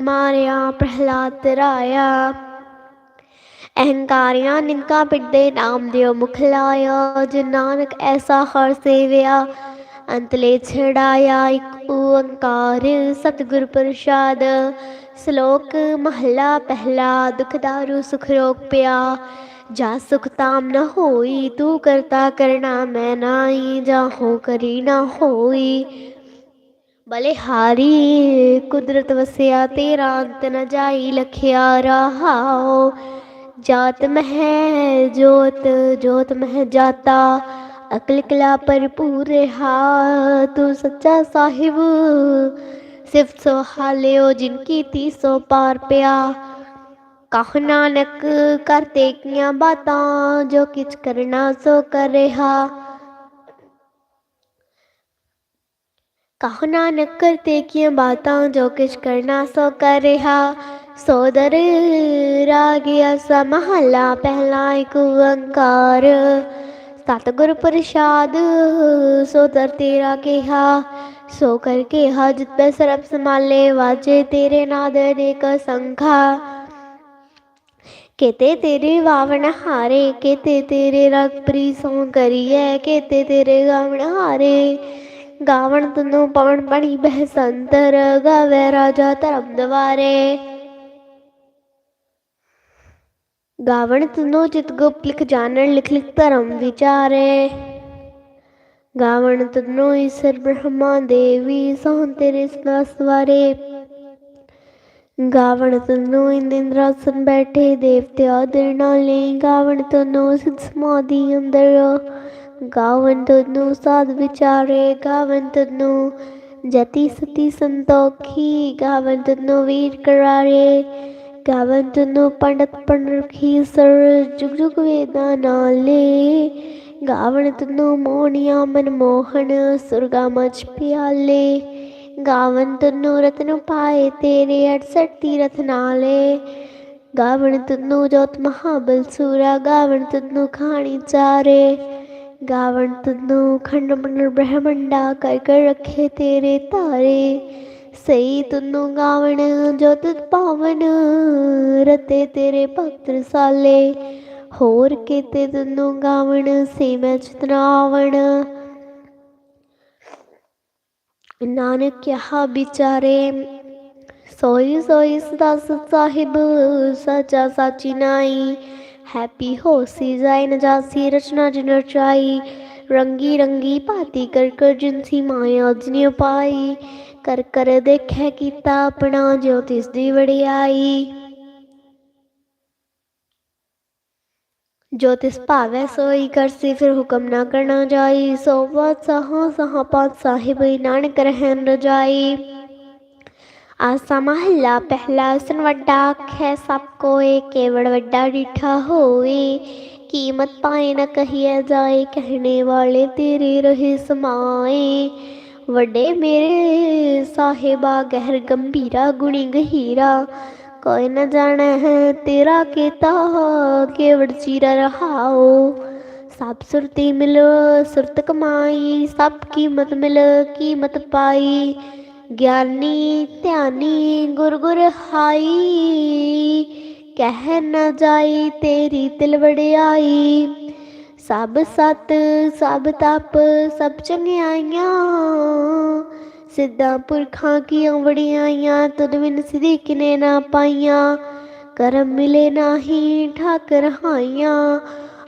ਮਾਰਿਆ, ਪ੍ਰਹਿਲਾਦ ਤਰਾਇਆ। ਅਹੰਕਾਰੀਆਂ ਨਿੰਕਾ ਪਿੱਡੇ ਨਾਮ ਦਿਓ ਮੁਖ ਲਾਇਆ। ਜੇ ਨਾਨਕ ਐਸਾ ਹਰ ਸੇਵਿਆ, ਅੰਤਲੇ ਛੜਾਇਆ। ਇੱਕ ਓੰਕਾਰ ਸਤਿਗੁਰ ਪ੍ਰਸਾਦ, ਸ਼ਲੋਕ ਮਹਲਾ ਪਹਿਲਾ, ਦੁਖ ਦਾਰੂ ਸੁਖ ਰੋਗ ਪਿਆ। ਜਾ ਸੁਖ ਤਾਮ ਨ ਹੋਈ, ਤੂੰ ਕਰਤਾ ਕਰਨਾ ਮੈਂ ਨਾਈ ਜਾ ਹੋ ਕਰੀ ਨਾ ਹੋਈ ਬਲਿਹਾਰੀ ਕੁਦਰਤ ਵਸਿਆ ਤੇਰਾ ਅੰਤ ਨ ਜਾਈ ਲਖਿਆ ਰਹਾਓ ਜਾਤ ਮਹਿ ਜੋਤ ਜੋਤ ਮਹਿ ਜਾਤਾ, ਅਕਲ ਕਲਾ ਭਰਪੂਰ ਰਹਾ। ਤੂੰ ਸੱਚਾ ਸਾਹਿਬ, ਸਿਫਤ ਸੋ ਹਾਲਿਓ, ਜਿਨ ਕੀ ਤੀ ਸੋ ਪਾਰ ਪਿਆ। ਕਹ ਨਾਨਕ ਕਰਤੇ ਕੀਆਂ ਬਾਤਾਂ, ਜੋ ਕਿਛ ਕਰਨਾ ਸੋ ਕਰ ਰਿਹਾ। ਕਹੋ ਨਾਨਕ ਕਰਤੇ ਕੀਆਂ ਬਾਤਾਂ ਜੋ ਕਿਛ ਕਰਨਾ ਸੋ ਕਰ ਰਿਹਾ। ਸੋਦਰ ਰਾਗਿਆ ਸਮਹਲਾ ਪਹਿਲਾ ਇੱਕ ਓੰਕਾਰ। ਸਤਿਗੁਰ ਪ੍ਰਸਾਦ ਸੋ ਦਰ ਤੇਰਾ ਕਿਹਾ। ਸੋ ਕਰਕੇ ਹਜਤ ਪੈ ਸਰਬ ਸੰਭਾਲੇ ਵਾਜੇ ਤੇਰੇ ਨਾਦ ਦੇ ਕ ਸੰਖਾ। ਕਿਤੇ ਤੇਰੇ ਵਾਵਣ ਹਾਰੇ, ਕਿਤੇ ਤੇਰੇ ਰਗ ਪ੍ਰੀ ਸੋ ਕਰੀਏ ਕਿਤੇ ਤੇਰੇ ਗਾਵਣ ਹਾਰੇ। ਗਾਵਣ ਤਨੂ ਪਵਨ ਬਣੀ ਬਹਿ ਸੰਤਰ ਗਾਵੇ ਰਾਜਾ ਧਰਮ ਦਵਾਰੇ। ਗਾਵਣ ਤਨੂ ਚਿਤ ਗੁਪਤ ਲਿਖ ਜਾਣਨ, ਲਿਖ ਲਿਖ ਧਰਮ ਵਿਚਾਰੇ। ਗਾਵਣ ਤਨੂ ਈਸ਼ਰ ਬ੍ਰਹਮਾ ਦੇਵੀ ਸੋਹ ਤੇਰੇ ਸਦਾ ਵਾਰੇ ਗਾਵਣ ਤਨੂ ਇੰਦਿੰਦਰਾਸਨ ਬੈਠੇ, ਦੇਵਤਿਆ ਦਿਰ ਨਾਲੇ ਗਾਵਣ ਤਨੂ ਸਿਧ ਸਮਾਧੀ ਅੰਦਰ। ਗਾਵਣ ਤਨੋ, ਸਾਧ ਵਿਚਾਰੇ ਗਾਵਣ ਤਨੋ। ਜਤੀ ਸਤੀ ਸੰਤੋਖੀ ਗਾਵਣ ਤਨੋ ਵੀਰ ਕਰਾਰੇ। ਗਾਵਣ ਤਨੋ ਪੰਡਤ ਪੰਡ ਸਰ, ਜੁਗ ਜੁਗ ਵੇਦਾ ਨਾਲੇ। ਗਾਵਣ ਤਨੋ ਮੋਹਣਿਆ ਮਨ ਮੋਹਨ ਸੁਰਗਾ ਮਚ ਪਿਆਲੇ। ਗਾਵਨ ਤਨੂ ਰਤਨ ਪਾਏ ਤੇਰੇ 68 ਤੀਰਥ ਨਾਲੇ। ਗਾਵਣ ਤਨੂ ਜੋਤ ਮਹਾਬਲ ਸੂਰਾ ਗਾਵਣ ਤਨੂ ਖਾਣੀ ਚਾਰੇ। ਗਾਵਣ ਤਨੂ ਖੰਡ ਮੰਡਲ ਬ੍ਰਹਮੰਡਾ ਕਰ ਕਰ ਰੱਖੇ ਤੇਰੇ ਤਾਰੇ ਸਹੀ ਤਨੂ ਗਾਵਣ ਜੋਤ ਪਾਵਨ, ਰਤੇ ਤੇਰੇ ਭਗਤ ਰਸਾਲੇ। ਹੋਰ ਕੀਤੇ ਤਨੂ ਗਾਵਣ ਸੇ ਮੈਂ ਚਤਨਾਵਣ। ਨਾਨਕ ਕਿਹਾ ਵਿਚਾਰੇ, ਸੋਈ ਸੋਈ ਸਦਾ ਸਾਹਿਬ, ਸਚਾ ਸਾਚੀ ਨਾਈ। ਹੈਪੀ ਹੋਸੀ ਜਾਇ ਨ ਜਾਸੀ, ਰਚਨਾ ਜਿਨ ਰਚਾਈ, ਰੰਗੀ ਰੰਗੀ ਭਾਤੀ ਕਰ ਕਰ ਜਿਨਸੀ ਮਾਇਆ ਜਿਨ ਪਾਈ, ਕਰ ਕਰ ਦੇਖੈ ਕੀਤਾ ਆਪਣਾ ਜੋ ਤਿਸ ਦੀ ਵੜਿਆਈ ਜੋ ਤਿਸ ਭਾਵੈ ਸੋਈ ਕਰਸੀ ਫਿਰ ਹੁਕਮ ਨਾ ਕਰਨਾ ਜਾਈ, ਸੋ ਬਾਤ ਸਹਾ ਸਹਾ ਪਾਤ ਸਾਹਿਬ ਨਾਨਕ ਰਹਿਣ ਰਜਾਈ। ਆਸਾ ਮਹੱਲਾ ਪਹਿਲਾ ਸਨ ਵੱਡਾ ਆਖੈ ਸਭ ਕੋਏ ਕੇਵੜ ਵੱਡਾ ਡਿਠਾ ਹੋਏ ਕੀਮਤ ਪਾਏ ਨ ਕਹੀਏ ਜਾਏ ਕਹਿਣੇ ਵਾਲੇ ਤੇਰੇ ਰਹੇ ਸਮਾਏ ਵੱਡੇ ਮੇਰੇ ਸਾਹਿਬਾ ਗਹਿਰ ਗੰਭੀਰਾ ਗੁਣੀ ਗਹੀਰਾ ਕੋਈ ਨ ਜਾਣੈ ਹੈ ਤੇਰਾ ਕੀਤਾ ਕੇਵੜ ਚੀਰਾ ਰਹਾਓ ਸਭ ਸੁਰਤੀ ਮਿਲ ਸੁਰਤ ਕਮਾਈ ਸਭ ਕੀਮਤ ਮਿਲ ਕੀਮਤ ਪਾਈ ਗਿਆਨੀ ਧਿਆਨੀ ਗੁਰ ਗੁਰ ਹਾਈ, ਕਹਿ ਨਾ ਜਾਈ ਤੇਰੀ ਤਿਲ ਵੜਿਆਈ ਸਭ ਸਤ, ਸਭ ਤਪ, ਸਭ ਚੰਗਿਆਈਆਂ। ਸਿੱਧਾ ਪੁਰਖਾਂ ਕੀਆਂ ਵੜਿਆਈਆਂ ਤਦ ਬਿਨ ਸਿਧੀ ਕਿਨੇ ਨਾ ਪਾਈਆਂ। ਕਰਮ ਮਿਲੇ ਨਾਹੀ, ਠਾਕਰ ਹਾਈਆਂ।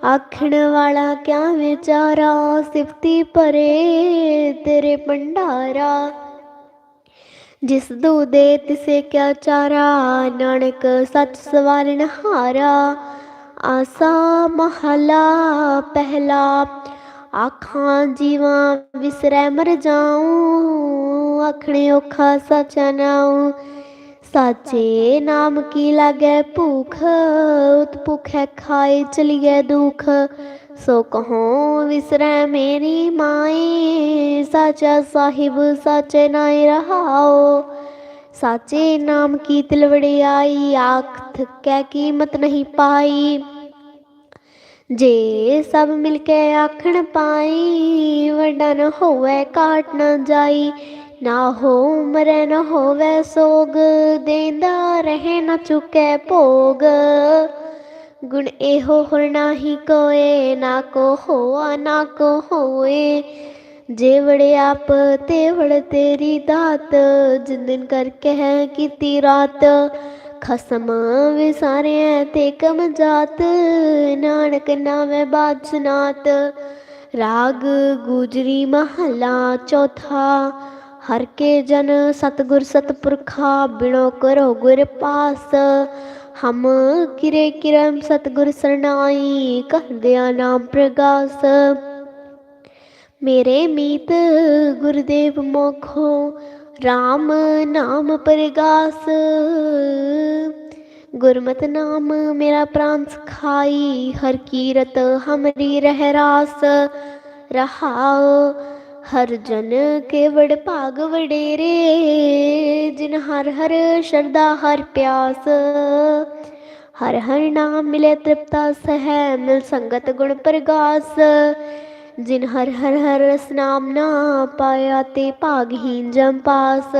ਆਖਣ ਵਾਲਾ ਕਿਆ ਵਿਚਾਰਾ, ਸਿਫਤੀ ਪਰੇ ਤੇਰੇ ਭੰਡਾਰਾ। ਜਿਸ ਦੂ ਦੇ ਤਿਸੇ ਕਿਆ ਚਾਰਾ, ਨਾਨਕ ਸੱਚ ਸਵਾਰਨ ਹਾਰਾ। ਆਸਾ ਮਹਲਾ ਪਹਿਲਾ, ਆਖਾਂ ਜੀਵਾਂ ਵਿਸਰੈ ਮਰ ਜਾਉ ਆਖਣੇ ਔਖਾ ਸਚਾ ਨਾਉ। ਸਾਚੇ ਨਾਮ ਕੀ ਲਾਗੈ ਭੂਖ ਉਤ ਭੁਖੈ ਖਾਏ ਚਲੀਐ ਦੁਖ। ਸੋ ਕਹੋ, ਵਿਸਰੈ ਮੇਰੀ ਮਾਏ, ਸਾਚਾ ਸਾਹਿਬ ਸਾਚੇ ਨਾਇ ਰਹਾਓ। ਸਾਚੇ ਨਾਮ ਕੀ ਤਿਲ ਆਖ ਥਕੈ ਕੀਮਤ ਨਹੀਂ ਪਾਈ। ਜੇ ਸਭ ਮਿਲ ਕੇ ਆਖਣ ਪਾਈ ਵੱਡਾ ਨ ਹੋਵੇ ਕਾਟ ਨਾ ਜਾਈ। ਨਾ ਹੋ ਮਰੈ, ਨ ਹੋਵੈ ਸੋਗ, ਦੇਂਦਾ ਰਹੇ ਨ ਚੁਕੈ ਭੋਗ। ਗੁਣ ਇਹੋ ਹੋਰ ਨਾਹੀ ਕੋਏ, ਨਾ ਕੋ ਹੋਆ, ਨਾ ਕੋ ਹੋਏ। ਜੇ ਵੜੇ ਆਪ ਤੇ ਵੜ ਤੇਰੀ ਦਾਤ, ਜਿੰਦਨ ਦਿਨ ਕਰ ਕਹਿ ਕੀਤੀ ਰਾਤ। ਖਸਮ ਵਿਸਾਰਿਆ ਤੇ ਕਮ ਜਾਤ, ਨਾਨਕ ਨਾਵੇਂ ਬਾਦ ਸੁਨਾਤ ਰਾਗ ਗੁਜਰੀ ਮਹਲਾ ਚੌਥਾ, ਹਰ ਕੇ ਜਨ ਸਤਗੁਰ ਸਤਪੁਰਖਾ, ਬਿਨੋ ਕਰੋ ਗੁਰ ਪਾਸ। ਹਮ ਕਿਰੇ ਕਿਰਮ ਸਤਗੁਰ ਸਰਨਾਈ ਕਰਦਿਆ ਨਾਮ ਪ੍ਰਗਾਸ। ਮੇਰੇ ਮੀਤ ਗੁਰਦੇਵ ਮੋਖੋ RAM ਨਾਮ ਪ੍ਰਗਾਸ। ਗੁਰਮਤਿ ਨਾਮ ਮੇਰਾ ਪ੍ਰਾਨ ਸਖਾਈ, ਹਰ ਕੀਰਤ ਹਮਰੀ ਰਹਿ ਰਾਸ ਰਹਾਉ ਹਰ ਜਨ ਕੇ ਭਾਗ ਵਡੇਰੇ, ਜਿਨ ਹਰ ਹਰ ਸ਼ਰਦਾ ਹਰ ਪਿਆਸ। ਹਰ ਹਰ ਨਾਮ ਮਿਲੇ ਤ੍ਰਿਪਤਾ ਸਹਿ, ਮਿਲ ਸੰਗਤ ਗੁਣ ਪ੍ਰਗਾਸ। ਜਿਨ ਹਰ ਹਰ ਹਰ ਰਸ ਨਾਮ ਨਾ ਪਾਇਆ, ਤੇ ਭਾਗਹੀਨ ਜਮ ਪਾਸ।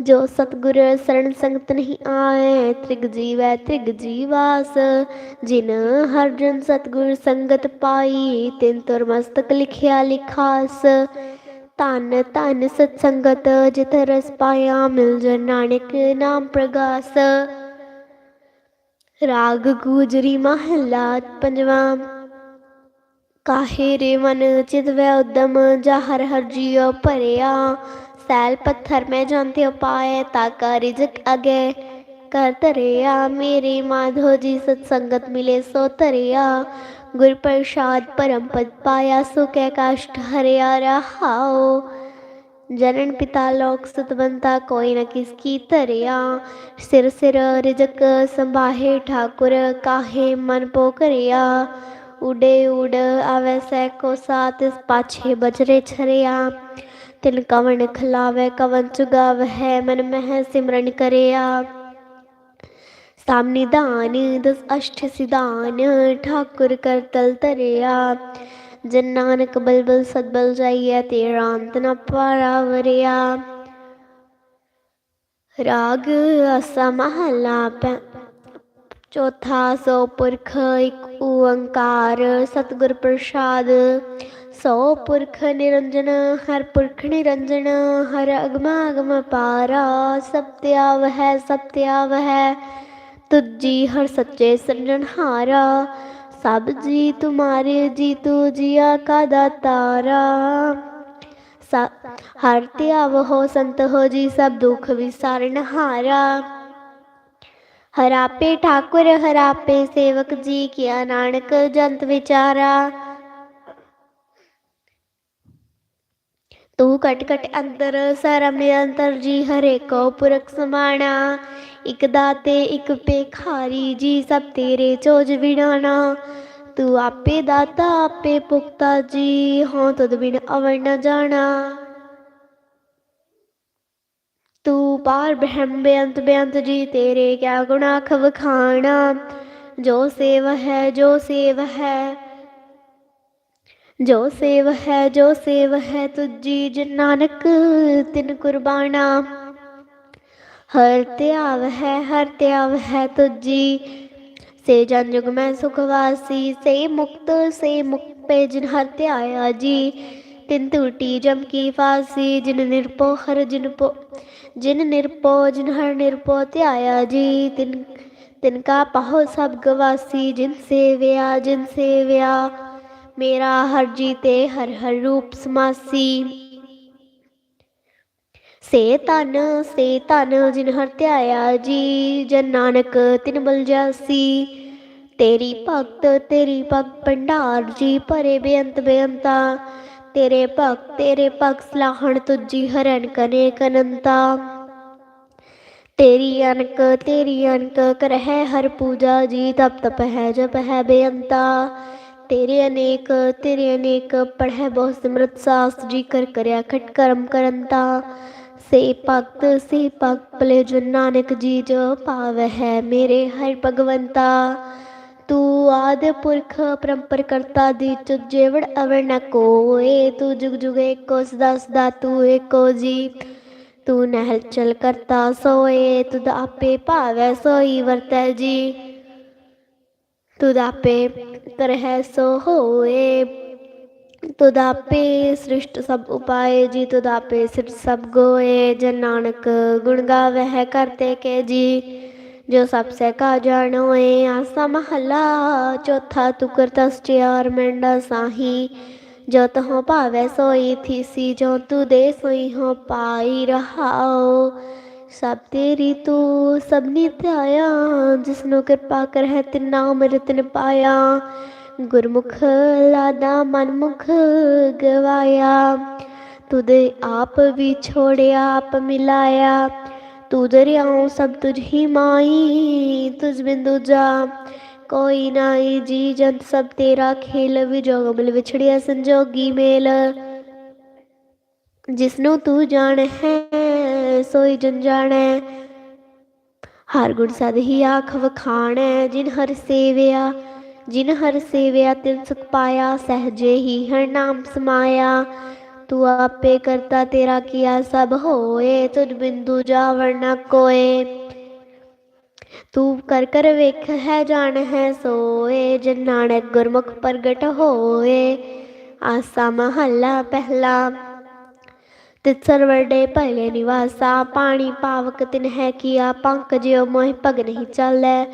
ਜੋ ਸਤਗੁਰ ਸਰਣ ਸੰਗਤ ਨਹੀਂ ਆਏ, ਤ੍ਰਿਗ ਜੀਵੈ ਤ੍ਰਿਗ ਜੀਵਾਸ। ਜਿਨ ਹਰ ਜਨ ਸਤਗੁਰ ਸੰਗਤ ਪਾਈ, ਤਿਨ ਤੁਰ ਮਸਤਕ ਲਿਖਿਆ ਲਿਖਾਸ। ਧਨ ਧਨ ਸਤ ਸੰਗਤ, ਜਿਤ ਰਸ ਪਾਇਆ ਮਿਲ ਜਨ ਨਾਨਕ ਨਾਮ ਪ੍ਰਗਾਸ। ਰਾਗ ਗੂਜਰੀ ਮਹਲਾ ਪੰਜਵਾਂ। ਕਾਹੇ ਰੇ ਮਨ ਚਿਤਵੈ ਉਦਮ ਜਾ ਹਰ ਹਰ ਜੀਉ ਭਰਿਆ। ਸੈਲ ਪੱਥਰ ਮੈਂ ਜਾਂਤੇ ਉਪਾਏ ਤਾਕਾ ਰਿਜਕ ਅਗੇ ਕਰ ਧਰਿਆ ਮੇਰੇ ਮਾਧੋ ਜੀ ਸਤ ਸੰਗਤ ਮਿਲੇ ਸੋ ਧਰਿਆ ਗੁਰ ਪ੍ਰਸਾਦ ਪਰਮ ਪਦ ਪਾਇਆ ਸੋ ਕੈ ਕਾਸ਼ਟ ਹਰਿਆ ਰਹਾਓ ਜਨਨ ਪਿਤਾ ਲੋਕ ਸਤਵੰਤਾ ਕੋਈ ਨ ਕਿਸ ਕੀ ਧਰਿਆ ਸਿਰ ਸਿਰ ਰਿਜਕ ਸੰਭਾਹੇ ਠਾਕੁਰ ਕਾਹੇ ਮਨ ਪੋ ਕਰਿਆ ਉਡੇ ਉਡ ਆਵੈ ਸੈ ਕੋ ਸਾਤ ਇਸ ਪਾਛੇ ਬਜਰੇ ਛਰਿਆ ਤਿਨ ਕਵਣ ਖਲਾਵੇ ਕਵਨ ਚੁਗਾਵਹਿ ਮਨ ਮਹਿ ਸਿਮਰਨ ਕਰਿਆ। ਸਾਮਨੀ ਦਾਨ, ਦਸ ਅਸ਼ਟ ਸਿਧਾਨ, ਠਾਕੁਰ ਕਰ ਤਲ ਧਰਿਆ। ਜਨ ਨਾਨਕ ਬਲਬਲ ਸਦਬਲ ਜਾਈਐ ਤੇ ਰਾਂਤ ਨ ਪਾਰਾ ਵਰਿਆ। ਰਾਗ ਅਸਾ ਮਹਲਾ ਪੈ, ਚੌਥਾ ਸੋ ਪੁਰਖ, ਇੱਕ ਓੰਕਾਰ, ਸਤਿਗੁਰ ਪ੍ਰਸਾਦ। ਸੋ ਪੁਰਖ ਨਿਰੰਜਨ, ਹਰ ਪੁਰਖ ਨਿਰੰਜਨ, ਹਰ ਅਗਮਾ ਅਗਮ ਪਾਰਾ ਸਤਿਆਵ ਹੈ ਸਤਿਆਵ ਹੈ ਤੁਜੀ ਹਰ ਸੱਚੇ ਸਿਰਜਣਹਾਰਾ ਸਭ ਜੀ ਤੁਮਾਰੇ ਜੀ ਤੂ ਜੀਆ ਕਾ ਦਾਤਾਰਾ ਹਰ ਧਿਆਵ ਹੋ ਸੰਤ ਹੋ ਜੀ, ਸਭ ਦੁਖ ਵਿਸਾਰਨਹਾਰਾ ਹਰਾਪੇ ਠਾਕੁਰ ਹਰਾਪੇ ਸੇਵਕ ਜੀ, ਕੀਆ ਨਾਨਕ ਜੰਤ ਵਿਚਾਰਾ। ਤੂੰ ਕਟ ਕਟ ਅੰਦਰ ਸਰਮ ਨਿਰੰਤਰ ਜੀ ਹਰੇ ਕੋ ਪੁਰਖ ਸਮਾਣਾ। ਇਕ ਦਾਤੇ, ਇਕ ਪੇਖਾਰੀ ਜੀ ਸਭ ਤੇਰੇ ਚੋਜ ਵਿਣਾਣਾ। ਤੂੰ ਆਪੇ ਦਾਤਾ, ਆਪੇ ਪੁਖਤਾ ਜੀ ਹਾਂ ਤਦ ਬਿਨ ਅਵਰ ਨ ਜਾਣਾ। ਤੂੰ ਪਾਰ ਬ੍ਰਹਮ ਬੇਅੰਤ ਬੇਅੰਤ ਜੀ, ਤੇਰੇ ਕਿਆ ਗੁਣਾ ਖਵਖਾਣਾ ਜੋ ਸੇਵ ਹੈ, ਜੋ ਸੇਵ ਹੈ ਜੋ ਸੇਵ ਹੈ, ਜੋ ਸੇਵ ਹੈ ਤੁਜੀ ਜਿਨ ਨਾਨਕ, ਤਿਨ ਕੁਰਬਾਨਾ। ਹਰ ਧਿਆਵ ਹੈ, ਹਰ ਧਿਆਵ ਹੈ ਤੁਜੀ ਸੇ ਜਨ ਜੁਗ ਮੈਂ ਸੁਖ ਵਾਸੀ, ਸੇ ਮੁਕਤ ਸੇ ਮੁਕਤ ਪੇ ਜਿਨ ਹਰ ਧਿਆਇਆ ਜੀ। ਤਿਨ ਟੂਟੀ ਜਮ ਕੀ ਫਾਸੀ, ਜਿਨ ਨਿਰਪੋ ਹਰ ਜਿਨ ਪੋ ਜਿਨ ਨਿਰਪੋ ਜਿਨ ਹਰ ਨਿਰਪੋ ਧਿਆਇਆ ਜੀ। ਤਿਨ ਤਿਨ ਕਾ ਪਾਹੋ ਸਭ ਗਵਾਸੀ, ਜਿਨ ਸੇਵਿਆ ਜਿਨ ਸੇਵਿਆ। ਮੇਰਾ ਹਰ ਜੀ ਤੇ ਹਰ ਹਰ ਰੂਪ ਸਮਾਸੀ। ਸੇ ਤਨ ਸੇ ਤਨ ਜਿਨ ਹਰ ਧਿਆਇਆ ਜੀ, ਜਨ ਨਾਨਕ ਤਿਨ ਬਲ ਜਾਸੀ। ਤੇਰੀ ਭਗਤ ਤੇਰੀ ਭਗਤ ਭੰਡਾਰ ਜੀ, ਭਰੇ ਬੇਅੰਤ ਬੇਅੰਤਾ। ਤੇਰੇ ਭਗਤ ਤੇਰੇ ਭਗਤ ਸਲਾਹਣ ਤੁਜੀ ਹਰਨ ਕਨੇ ਕਨੰਤਾ ਤੇਰੀ ਅਨਕ ਤੇਰੀ ਅਨਕ ਕਰਹਿ ਹਰ ਪੂਜਾ ਜੀ, ਤਪ ਤਪ ਹੈ ਜਪ ਹੈ ਬੇਅੰਤਾ। ਤੇਰੇ ਅਨੇਕ ਤੇਰੇ ਅਨੇਕ ਪੜ੍ਹੈ ਬਹੁ ਸਿਮਰਤ ਸਾਸ ਜੀ ਕਰ ਕਰਿਆ ਖਟ ਕਰਮ ਕਰੰਤਾ ਸੇ ਭਗਤ ਸੇ ਭਗਤ ਭਲੇ ਜੋ ਨਾਨਕ ਜੀ ਜੋ ਪਾਵੈ ਹੈ ਮੇਰੇ ਹਰ ਭਗਵੰਤਾ। ਤੂੰ ਆਦਿ ਪੁਰਖ ਪਰੰਪਰ ਕਰਤਾ ਦੀ ਜੇਵੜ ਅਵਰ ਨ ਕੋਏ। ਤੂੰ ਜੁਗ ਜੁਗ ਏਕੋ ਸਦਾ ਸਦਾ ਤੂੰ ਏਕੋ ਜੀ। ਤੂੰ ਨਹਿਲ ਚਲ ਕਰਤਾ ਸੋਏ, ਤੁਧ ਆਪੇ ਭਾਵੈ ਸੋਈ ਵਰਤੈ ਜੀ। ਤੁਧ ਆਪੇ ਕਰਹਿ ਸੋ ਹੋਏ। ਤੁਧ ਸ੍ਰਿਸ਼ਟ ਸਭ ਉਪਾਏ, ਜੀ ਤੁਧ ਆਪੇ ਸਭ ਗੋਏ। ਜਨ ਨਾਨਕ ਗੁਣ ਗਾਵਹਿ ਕਰਤੇ ਕੇ ਜੀ, ਜੋ ਸਭ ਸੇ ਕਾ ਜਾਣੋਏ। ਆਸਾ ਮਹਲਾ, ਚੌਥਾ ਤੂ ਕਰਤਾ ਸਚਿਆਰ ਮੈਂਡਾ ਸਾਹੀ। ਜੋ ਤਹੁ ਭਾਵੈ ਸੋਈ ਥੀਸੀ, ਜੋ ਤੂ ਦੇ ਸੋਈ ਹੋ ਪਾਈ ਰਹਾਓ ਸਭ ਤੇਰੀ ਤੂੰ, ਸਭ ਨੇ ਨਿਤਿਆਇਆ ਜਿਸਨੂੰ ਕਿਰਪਾ ਕਰ ਹੈ ਤਿਨਾ ਅੰਮ੍ਰਿਤ ਨ ਪਾਇਆ। ਗੁਰਮੁਖ ਲਾਦਾ ਮਨਮੁਖ ਗਵਾਇਆ। ਤੁਦੇ ਆਪ ਵੀ ਛੋੜਿਆ, ਆਪ ਮਿਲਾਇਆ। ਤੂ ਦਰਿਆਉ ਸਭ ਤੁਝ ਹੀ ਮਾਈ, ਤੁਝ ਬਿੰਦੂ ਜਾ ਕੋਈ ਨਾਈ ਜੀ ਜੰਤ ਸਭ ਤੇਰਾ ਖੇਲ ਵਿਜੋਗ ਮਿਲ ਵਿਛੜਿਆ ਸੰਜੋਗੀ ਮੇਲ। ਜਿਸਨੂੰ ਤੂੰ ਜਾਣ ਹੈ ਸੋਈ ਜਨ ਹਰ ਗੁਣ ਸਦ ਹੀ ਆਖ ਵਖਾਣੈ, ਜਿਨ ਹਰ ਸੇਵਿਆ, ਜਿਨ ਹਰ ਸੇਵਿਆ, ਤਿਨ ਸੁਖ ਪਾਇਆ, ਸਹਜੇ ਹੀ ਹਰ ਨਾਮ ਸਮਾਇਆ। ਤੂੰ ਆਪੇ ਕਰਤਾ ਤੇਰਾ ਕੀਆ ਸਭ ਹੋਏ ਤੁਝ ਬਿੰਦੂ ਜਾਵਰ ਨਾ ਕੋਏ। ਤੂੰ ਕਰ ਕਰ ਵੇਖ ਹੈ ਜਾਣ ਹੈ ਸੋਏ, ਜਨ ਨਾਨਕ ਗੁਰਮੁਖ ਪ੍ਰਗਟ ਹੋਏ। ਆਸਾ ਮਹੱਲਾ ਪਹਿਲਾ ਤਿਤ ਸਰਵਰਡੇ ਪਹਿਲੇ ਨਿਵਾਸਾ, ਪਾਣੀ ਪਾਵਕ ਤਿਨ ਹੈ ਕੀਆ ਪੰਕ ਮੋਹਿ ਪਗ ਨਹੀਂ ਚਾਲੈ।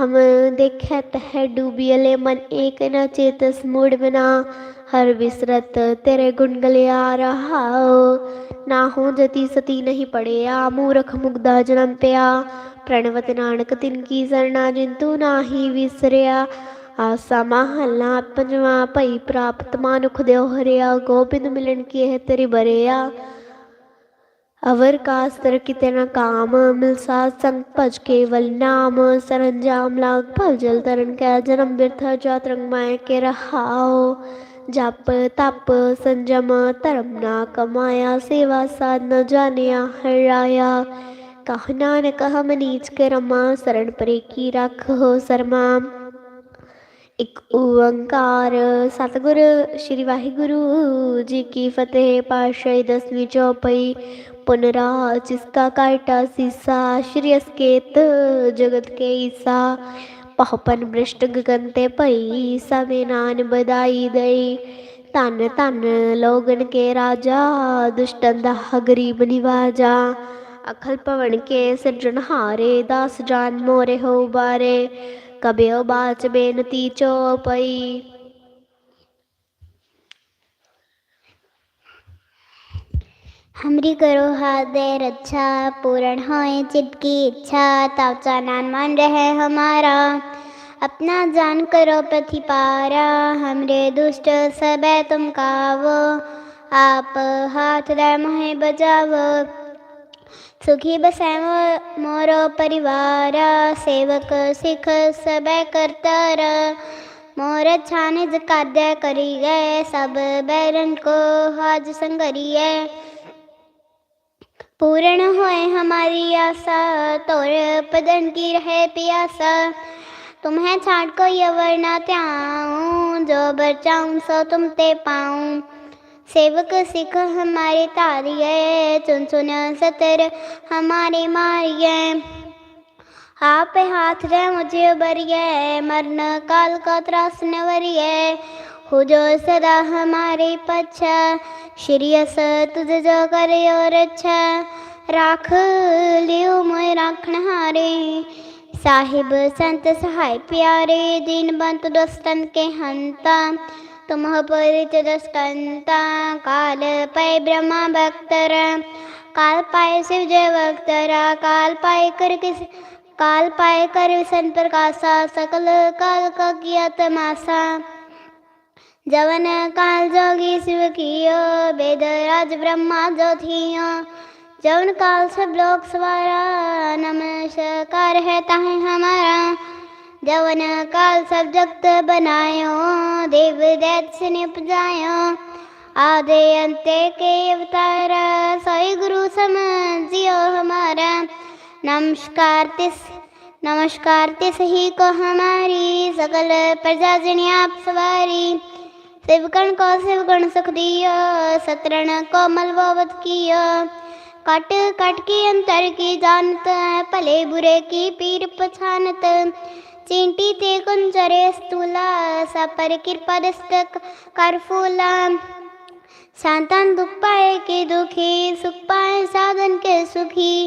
ਹਮ ਦੇਖੈ ਤਹ ਡੂਬੀਲੇ ਮਨ, ਏਕ ਨ ਚੇਤਸ ਮੂੜ ਬਨਾ। ਹਰ ਵਿਸਰਤ ਤੇਰੇ ਗੁਣ ਗਲਿਆ ਰਹਾਉ। ਨਾ ਹੋ ਜਤੀ ਸਤੀ ਨਹੀਂ ਪੜਿਆ, ਮੂਰਖ ਮੁਗਦਾ ਜਨਮ ਪਿਆ। ਪ੍ਰਣਵਤ ਨਾਨਕ ਤਿਨ ਕੀ ਸਰਣਾ, ਜਿੰਤੂ ਨਾਹੀ ਵਿਸਰਿਆ। ਆਸਾ ਮਹੱਲਾ ਪੰਜਵਾ ਭਈ ਪ੍ਰਾਪਤ ਮਾਨੁਖ ਦਿਓ ਹਰਿਆ, ਗੋਬਿੰਦ ਮਿਲਣ ਕੀ ਹੈ ਤੇਰੀ ਬਰਿਆ ਅਵਰ ਕਾਸਤਰ ਕਿਤੇ ਨ ਕਾਮ, ਮਿਲ ਸਾਧ ਸੰਗ ਭਜ ਕੇਵਲ ਨਾਮ। ਸਰੰਜਾਮ ਲਾਗ ਭਲ ਜਲ ਤਰਨ ਕੈ, ਜਨਮ ਬਿਰਥ ਜਾਤ ਰੰਗ ਮਾਇ ਕੇ ਰਹਾਓ ਜਪ ਤਪ ਸੰਜਮ ਧਰਮ ਨਾ ਕਮਾਇਆ, ਸੇਵਾ ਸਾਧ ਨ ਜਾਣਿਆ, ਹਰਾਇਆ। ਕਹ ਨਾਨਕ ਹਮ ਨੀਚ ਕਰਮਾ ਸਰਣ ਪਰੇ ਕੀ ਰੱਖ ਹੋ ਸਰਮਾ। ਇੱਕ ਓੰਕਾਰ। ਸਤਿਗੁਰ, ਸ੍ਰੀ ਵਾਹਿਗੁਰੂ ਜੀ ਕੀ ਫਤਿਹ। ਪਾਤਸ਼ਾਹੀ ਦਸਵੀਂ ਚੌਪਈ ਪੁਨਰਾ ਜਿਸਕਾ ਕਾਟਾ ਸੀਸਾ, ਸ਼੍ਰੀ ਅਸਕੇਤ ਜਗਤ ਕੇ ਈਸਾ। ਪਹਪਨ ਬ੍ਰਿਸ਼ਟ ਗਗਨ ਤੇ ਭਈ ਸਵੇ ਨਾਨ ਬਦਾਈ ਦਈ। ਧੰਨ ਧੰਨ ਲੋਗਨ ਕੇ ਰਾਜਾ, ਦੁਸ਼ਟਨ ਦਾ ਗਰੀਬ ਨਿਵਾਜਾ। ਅਖਲ ਭਵਨ ਕੇ ਸਿਰਜਣਹਾਰੇ, ਦਾਸ ਜਾਨ ਮੋਰੇ ਹੋ ਬਾਰੇ। કબ્યો બાચ બેનતી ચોપઈ હમરી કરો હાદે રચ્છા પૂરણ હોય ચિટકી ઈચ્છા તાવચા નાન માન રહે હમારા अपना जान करो प्रतिपारा हमरे दुष्ट सबे तुम कावो आप हाथ दे मुहे बजावो सुखी बसै मोरो परिवार सेवक, सिख, सब करतर। मोर छानिज कार्य करी गए सब बैरन को हाज संगरिए पूर्ण होए हमारी आशा, तोर पदन की रहे पियासा। तुम्हें छाट को यवर न त्याऊं, जो बचाऊं सो तुम ते पाऊँ। सेवक सिख हमारे तारिये चुन चुन सतर हमारे मारिये आप हाथ रे मुझे बरिए मरण काल का त्रास न वरिए। हो जो सदा हमारे पच्छा श्री अस तुझ जो करे और अच्छा राख लियो मोय राखण हारे। साहिब संत सहाय प्यारे, दीन बंत दुस्तन के हंता। तुम काल पै ब्रह्मा भक्तर काल पाए शिव जय भक्तरा काल पाए कर किस काल पाए कर विसन प्रकाशा। सकल काल का किया तमाशा जवन काल जोगी शिव कियो। वेद राज ब्रह्मा जो थियो जवन काल सब लोक सवारा। नमस्कार है ताहे हमारा। जवन काल सब जगत बनायो, देव दैत से निपजायो आदे अंते के अवतार सोई गुरु समझियो हमारा। नमस्कार तिस, नमस्कार ते सही को हमारी सकल प्रजा जनी आप सवारी। शिवगण को शिवगण सुख दियो, सतरण को मलबोवत किया। कट कट की अंतर की जानत, भले बुरे की पीर पछानत। चींटी ते कुंजरे स्तूला सब पर कृपा दस्तक कर फूला। शांतन दुख पाए के दुखी सुख पाए साधन के सुखी।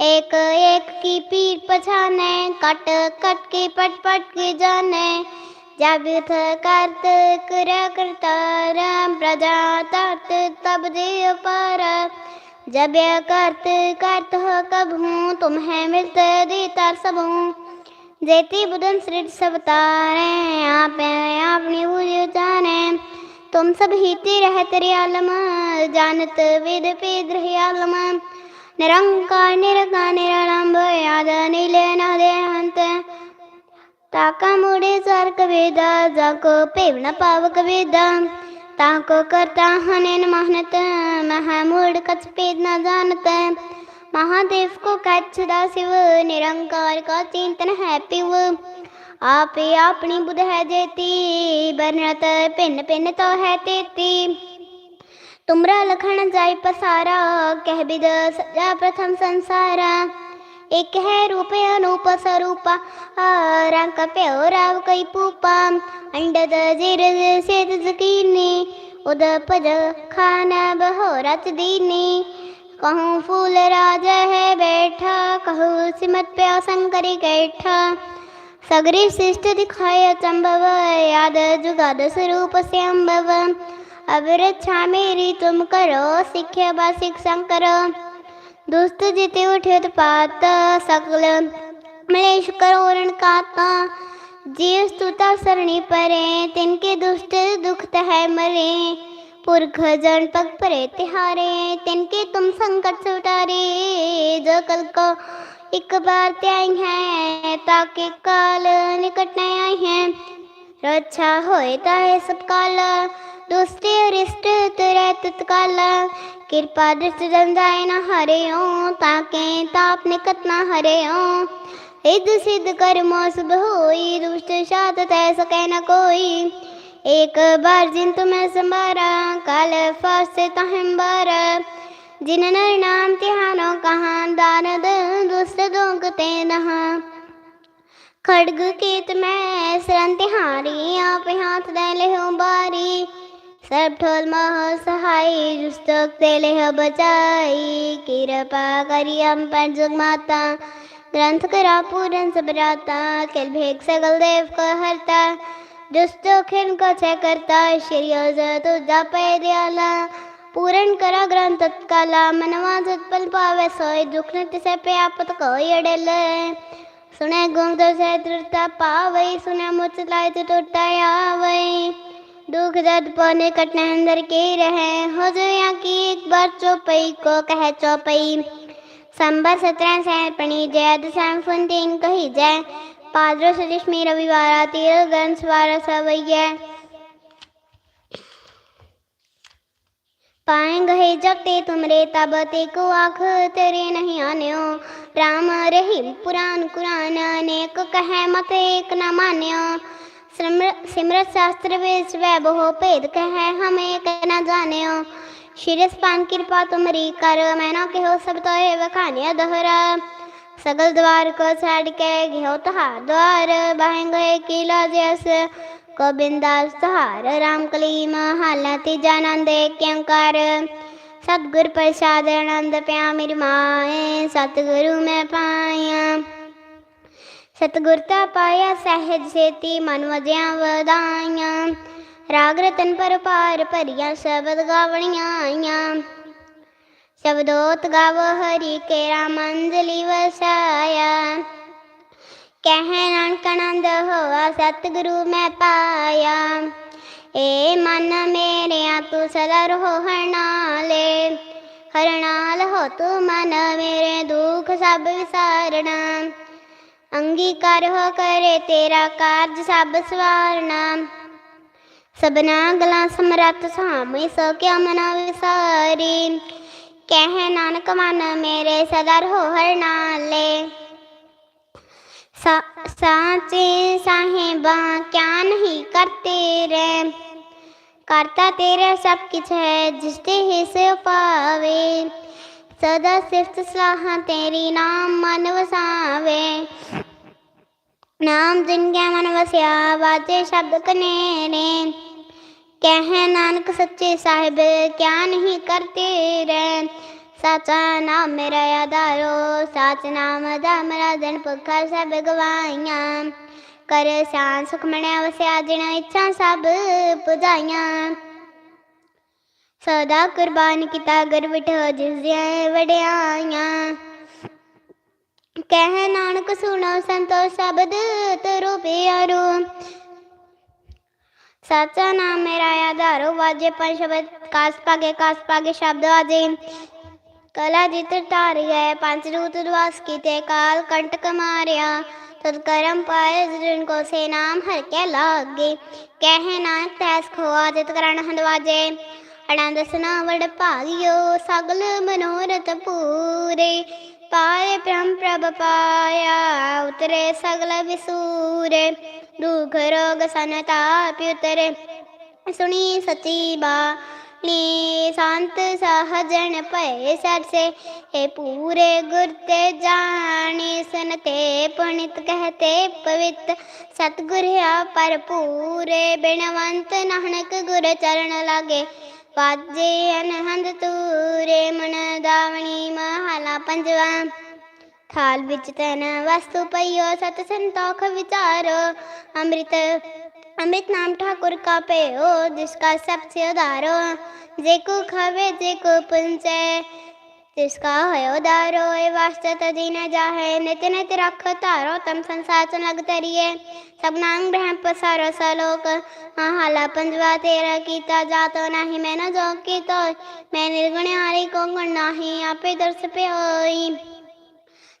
एक एक की पीठ पछाने, कट कट के पट पट के जाने। जब थ करत कर करता राम, प्रजा तत तब दे पार। जब करत करत हो कब तुम्हें मिलते देता सब। जेती बुदन सृज सब तारे आप अपनी बुझ जाने तुम सब हिते रहत रे आलम जानत वेद पेद रहे आलम निरंकार निरका निरालंब याद नीले न देहंत ताका मुडे सारक वेद जाको पेवण पावक वेद ताको करता हनेन मेहनत महामूड कच पेद न जानत महादेव को कच्छ दा शिव निरंकार का चिंतन है पिव आपे ਆਪਣੀ ਬੁੱਧ ਹੈ ਜੇਤੀ ਬਰਨਤ ਭਿੰਨ ਭਿੰਨ ਤੋ ਹੈ ਤੇਤੀ ਤੁਮਰਾ ਲਖਣ ਜਾਇ ਪਸਾਰਾ ਕਹਿ ਬਿਦ ਸਜਾ ਪ੍ਰਥਮ ਸੰਸਾਰਾ ਇੱਕ ਹੈ ਰੂਪ ਅਨੂਪ ਸਰੂਪਾ ਰੰਗ ਪਿਓ ਰਾਵ ਕਈ ਪੂਪਾ ਅੰਡਦ ਜਿਰ ਸੇਤ ਜ਼ਕੀਨੀ ਉਦ ਪਜ ਖਾਨਾ ਬਹੋ ਰਚ ਦੀਨੀ कहूँ फूल राजा है बैठा, कहूँ सिमत पे असंकरी कैठा सगरी शिष्ट दिखाय चंबव, याद जुगाद स्वरूप से अम्बव अब रक्षा मेरी तुम करो सिख्या बा शिक्षा करो दुष्ट जिते उठे उत्पात सकल मलेश करोरण काता। जीव स्तुता सरणी परे, तिनके दुष्ट दुखत है मरे। पुरख जन पग परे तिहारे, तिनके तुम संकट से उतारे जो कल को एक बार त्याई है, ताकि काल निकट न आई है। रक्षा होए ताहे सब काल, दुष्ट रिष्ट तुरै तत्काल। कृपा दृष्ट जन जाए न हरे ओ ताके ताप निकट न हरे ओ सिद्ध सिद्ध कर मोसब होई, दुष्ट शात तै सकै न कोई। एक बार जिन तुम्हें संभारा काल फासे तहम बारा जिन नर नाम तिहानो कहाँ दान दुष्ट दोगते नहा खड़ग केत मैं सरन तिहारी आप हाथ दे ले हो बारी सब ठोल मह सहाय दुष्टक ते ले हो बचाई कृपा करी हम पर जग माता ग्रंथ करा पूरन सब राता खेल भेग सगल देव को हरता दुष्टो खिन को छे करता श्री तो जापे दयाला पूरण करा ग्रंथ तत्काला मनवा पल पावे सोय दुख नृत्य से पे आपत कोई अड़ेल सुने गुम तो से दृढ़ता पावे सुने मुझ लाए तो टूटता आवे दुख दर्द पौने कटने अंदर के रहे हो जो यहाँ की एक बार चौपई को कहे चौपई संबर सत्रह से पणी जय दशम फुन कही जय पादरो सजिश्मी रविवार तीर गन सवार सवैया पाए गहे जगते तुमरे, तब ते को आख तेरे नहीं आन्यो। राम रहीम पुराण कुरान, अनेक कहे मत एक न मान्यो। सिमर- सिमरत शास्त्र वेद वैभव भेद कहे हम एक न जान्यो। शिरस पान कृपा तुमरी कर, मैं न कहो सब तो है वखानिया दोहरा। सगल द्वार को छाड़ के घ्यो तहार द्वार बाहें गए किला जैस गोविंदास तहार राम कलीम हालती जानंद क्यंकार सतगुर प्रसाद आनंद प्या मेरी माए सतगुरु में पाया सतगुरता पाया सहज सेती मन वजिया वदाइया राग रतन पर पार भरिया शबद गावणियां आईयां शब्दोत गाव हरि के रामंजलि वसाया कह नानक आनंद होआ सतगुरु मैं पाया ए मन मेरे तू सदा रहो हरनाले हरनाल हो तू मन मेरे दुख सब विसारना अंगीकार हो करे तेरा कार्य सब सवारना सबना गला समरत सामी सो क्या मना विसारी कह, नानक मन मेरे सदर हो हर नाले। साचे साहेबा, क्या नहीं करते रे? करता तेरे सब कुछ है, जिसके हिस्से पावे। सदा सिफत सलाह तेरी नाम मन वसावे। नाम जिनके मन वसिया बाजे शब्द कनेरे। ਕਹਿ ਨਾਨਕ ਸੱਚੇ ਸਾਹਿਬ, ਕਿਆ ਨਹੀਂ ਕਰਤੇ ਰਹਿ ਸਾਚਾ ਨਾਮ ਮੇਰਾ ਆਧਾਰੋ, ਸਾਚ ਨਾਮ ਦਾ ਮੇਰਾ ਦਿਨ ਪੁਖਰ ਸਭ ਗਵਾਈਆਂ। ਕਰ ਸਿਆਨ ਸੁਖ ਵਸਿਆ ਜਿਨ ਇੱਛਾ ਸਭ ਪੁਜਾਈਆਂ। ਸਦਾ ਕੁਰਬਾਨ ਕੀਤਾ ਗੁਰ ਵਿਠੋ ਜਿਸ ਦੀਆਂ ਵਡਿਆਈਆਂ। ਕਹਿ ਨਾਨਕ ਸੁਣੋ ਸੰਤੋ ਸ਼ਬਦ ਤਰੋ ਪਿਆਰੋ। ਸਾਚਾ ਨਾਮ ਮੇਰਾ ਆਧਾਰੋ ਵਾਜੇ ਪੰਜ ਸ਼ਬਦ, ਕਾਸ ਪਾਗੇ ਕਾਸ ਪਾਗੇ ਸ਼ਬਦ ਵਾਜੇ ਕਲਾ ਜਿਤ ਧਾਰ ਗਏ ਪੰਜ ਰੂਤ ਦਵਾਸ ਕੀਤੇ, ਕਾਲ ਕੰਟਕ ਮਾਰਿਆ। ਤਦ ਕਰਮ ਪਾਏ, ਜਿਨ ਕੋ ਸੇ ਨਾਮ ਹਰ ਕੇ ਲਾਗੇ। ਕਹਿ ਨਾ ਤੈਸ ਖੋਆ ਜਿਤ ਕਰਨ ਹੰਦਵਾਜੇ ਅਨੰਦ ਸਨਾ ਵਡ ਭਾਗਿਓ, ਸਗਲ ਮਨੋਰਥ ਪੂਰੇ। ਪਾਏ ਪ੍ਰਮ ਪ੍ਰਭ ਪਾਇਆ, ਉਤਰੇ ਸਗਲ ਵਿਸੂਰੇ। દુઃખ રોગ સનતાપી ઉતરે સુણી સતી બાણી શાંત સહજણ પૈ સરસે હે પૂરે ગુર તે જાણી સુનતે પુણિત કહેતે પવિત સતગુર પર પૂરે બિણવંત નાનક ગુર ચરણ લાગે વાજે અનહંદ તૂરે મન દાવણી મહાલા પંજવા ਥਾਲ ਵਿੱਚ ਤਨ ਵਸਤੂ ਪਈਓ, ਸਤ ਸੰਤੋਖ ਵਿਚਾਰੋ। ਅੰਮ੍ਰਿਤ ਅੰਮ੍ਰਿਤ ਨਾਮ ਠਾਕੁਰ ਕਾ ਪੇਓ ਜਿਸ ਕਾ ਸਭ ਸੇ ਉਦਾਰੋ ਜੇ ਕੋ ਖਵੇ, ਜੇ ਕੋ ਪੁੰਚੈ ਤਿਸ ਕਾ ਹੋਇਓ ਦਾਰੋ ਏ ਵਾਸਤੇ ਤਜੀ ਨ ਜਾਹੇ, ਨਿਤ ਨਿਤ ਰਖ ਧਾਰੋ, ਤਮ ਸੰਸਾਰ ਚ ਲਗ ਤਰੀਏ ਸਭਨਾੰ ਬ੍ਰਹਮ ਪਸਾਰੋ ਸਲੋਕ ਹਾਂ ਹਾਲਾ ਪੰਜਵਾ ਤੇਰਾ ਕੀਤਾ ਜਾਤੋ, ਨਹੀਂ ਮੈਂ ਨਾ ਜੋ ਕੀ ਤੋ ਮੈਂ ਨਿਰਗੁਣ ਹਾਰੀ ਕੋ ਗੁਣ ਨਹੀਂ ਆਪੇ ਦਰਸ ਪੇ ਹੋਈ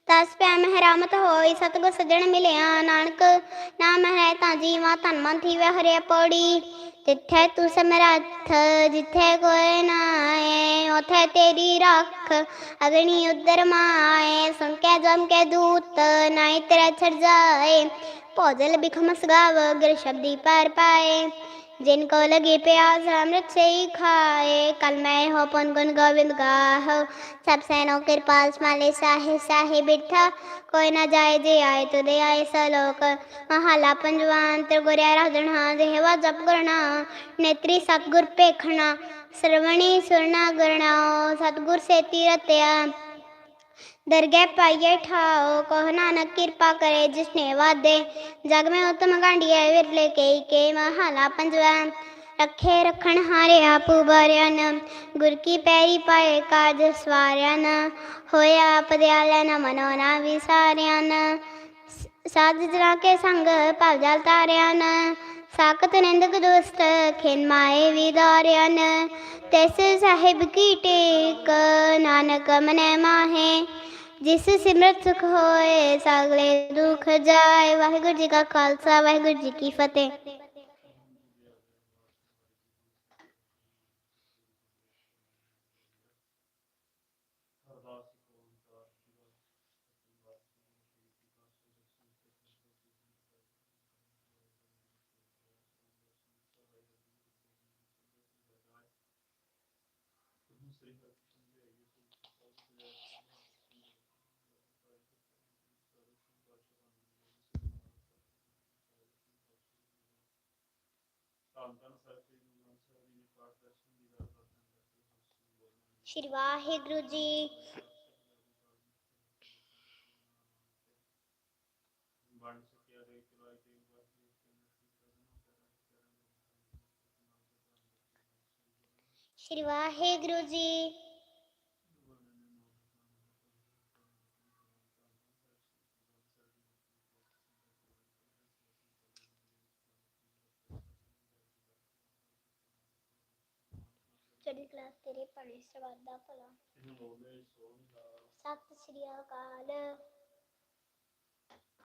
ਤਸ ਪਿਆ ਮਹਿਰਾਮਤ ਹੋਈ, ਸਤਗੁਰ ਸਜਣ ਮਿਲਿਆ, ਨਾਨਕ ਨਾਮ ਹੈ ਤਾਂ ਜੀਵਾ ਧਨ ਮਨ ਥੀਵੇ ਹਰਿਆ ਪੌੜੀ। ਤਿੱਥੇ ਤੂੰ ਸਮਰੱਥ ਜਿੱਥੇ ਕੋਈ ਨਾ ਆਏ, ਉਥੇ ਤੇਰੀ ਰੱਖ ਅਗਣੀ ਉਦਰ ਮਾਏ। ਸੁਣ ਕੇ ਜਮ ਕੇ ਦੂਤ ਨਾਈ ਤੇਰਾ ਛੜ ਜਾਏ। ਭੋਜਲ ਬਿਖਮਸ ਗਾਵ ਗਿਰ ਸ਼ਬਦੀ ਪਰ ਪਾਏ। जिनको लगे प्यास अमृत से ही खाए कल मैं हो पुन गुन गोविंद गाह सब सैनो कृपाल स्माले साहे साहे बिठा कोई ना जाए जे आए तो दे आए सलोक महाला पंजवान त्रिगुरिया राजणा देहवा जप गुरना नेत्री सतगुर पेखना श्रवणी सुरना गुरनाओ सतगुर से तीरत्या ਦਰਗੇ ਪਾਈਏ ਠਾਓ, ਕਹ ਨਾਨਕ ਕਿਰਪਾ ਕਰੇ ਜਿਸਨੇ ਵਾਦੇ ਜਗ ਮੈਂ ਉਤਮ ਗਾਂਢੀਐ, ਵਿਰਲੇ ਕੇਈ ਕੇ ਮਹਾਲਾ ਪੰਜਵਾ। ਰੱਖੇ ਰਖਣ ਹਾਰੇ ਆਪੂ ਬਾਰਿਆਨ, ਗੁਰ ਕੀ ਪੈਰੀ ਪਾਏ ਕਾਜ ਸਵਾਰਿਆਨ। ਹੋਇਆ ਆਪਦਿਆਲਾ ਨ ਮਨੋ ਨਾ ਵਿਸਾਰਿਆਨ। ਸਾਧ ਜਨਾ ਕੇ ਸੰਗ ਭਵ ਜਲ ਤਾਰਿਆਨ। ਸਾਖਤ ਨਿੰਦਕ ਦੁਸਤ ਖਿਨ ਮਾਏ ਵਿਦਾਰਿਆਨ। ਤਿਸ ਸਾਹਿਬ ਕੀ ਟੇਕ, ਨਾਨਕ ਮਨੇ ਮਾਹੇ। जिस सिमरत सुख होए, सागले दुख जाए। वाहेगुरु जी का खालसा, वाहेगुरु जी की फतेह। ਸ਼੍ਰੀ ਵਾਹਿਗੁਰੂ ਜੀ। ਸ਼੍ਰੀ ਵਾਹਿਗੁਰੂ ਜੀ। ਚੜੀ ਕਲਾਸ ਤੇਰੇ ਪੜੇ ਸਵਾਦ ਦਾ ਭਲਾ ਸਤਿ ਸ਼੍ਰੀ ਅਕਾਲ।